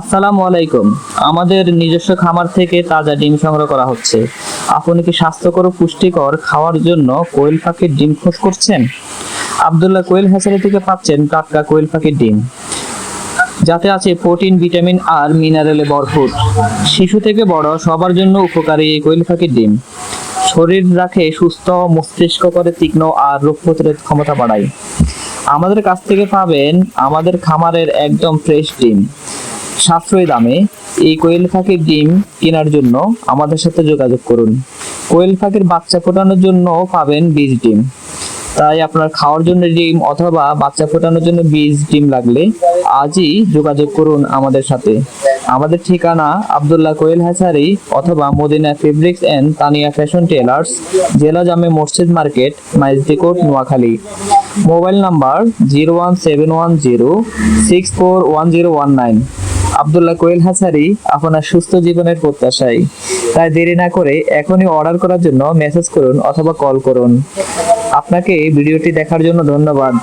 আসসালামু আলাইকুম। আমাদের নিজস্ব খামার থেকে তাজা ডিম সংগ্রহ করা হচ্ছে। আপনি কি স্বাস্থ্যকর পুষ্টিকর খাওয়ার জন্য কোয়েল পাখির ডিম খোঁজ করছেন? আব্দুল্লাহ কোয়েল হ্যাচারি থেকে পাচ্ছেন টাটকা কোয়েল পাখির ডিম। যাতে আছে প্রোটিন, ভিটামিন আর মিনারেলে ভরপুর। শিশু থেকে বড় সবার জন্য উপকারী এই কোয়েল পাখির ডিম। শরীর রাখে সুস্থ, মস্তিষ্ক করে তীক্ষ্ণ আর রোগ প্রতিরোধ ক্ষমতা বাড়ায়। আমাদের কাছ থেকে পাবেন আমাদের খামারের একদম ফ্রেশ ডিম। সাশ্রয়ী দামে এই কোয়েল পাখির ডিম কেনার জন্য আমাদের সাথে যোগাযোগ করুন। কোয়েল পাখির বাচ্চা ফোটানোর জন্য পাবেন বীজ ডিম। তাই আপনার খাওয়ার জন্য ডিম অথবা বাচ্চা ফোটানোর জন্য বীজ ডিম লাগলে আজই যোগাযোগ করুন আমাদের সাথে। আমাদের ঠিকানা আব্দুল্লাহ কোয়েল হ্যাচারি অথবা Madina fabrics and Tania fashion tailors, জেলা জামে মসজিদ market Maijdee Court Noakhali. Mobile number zero one seven one zero six four one zero one nine. Abdullah quail hatchery আপনার সুস্থ জীবনের প্রত্যাশায়। তাই দেরি না করে এখনই অর্ডার করার জন্য মেসেজ করুন অথবা কল করুন। আপনাকে ভিডিওটি দেখার জন্য ধন্যবাদ।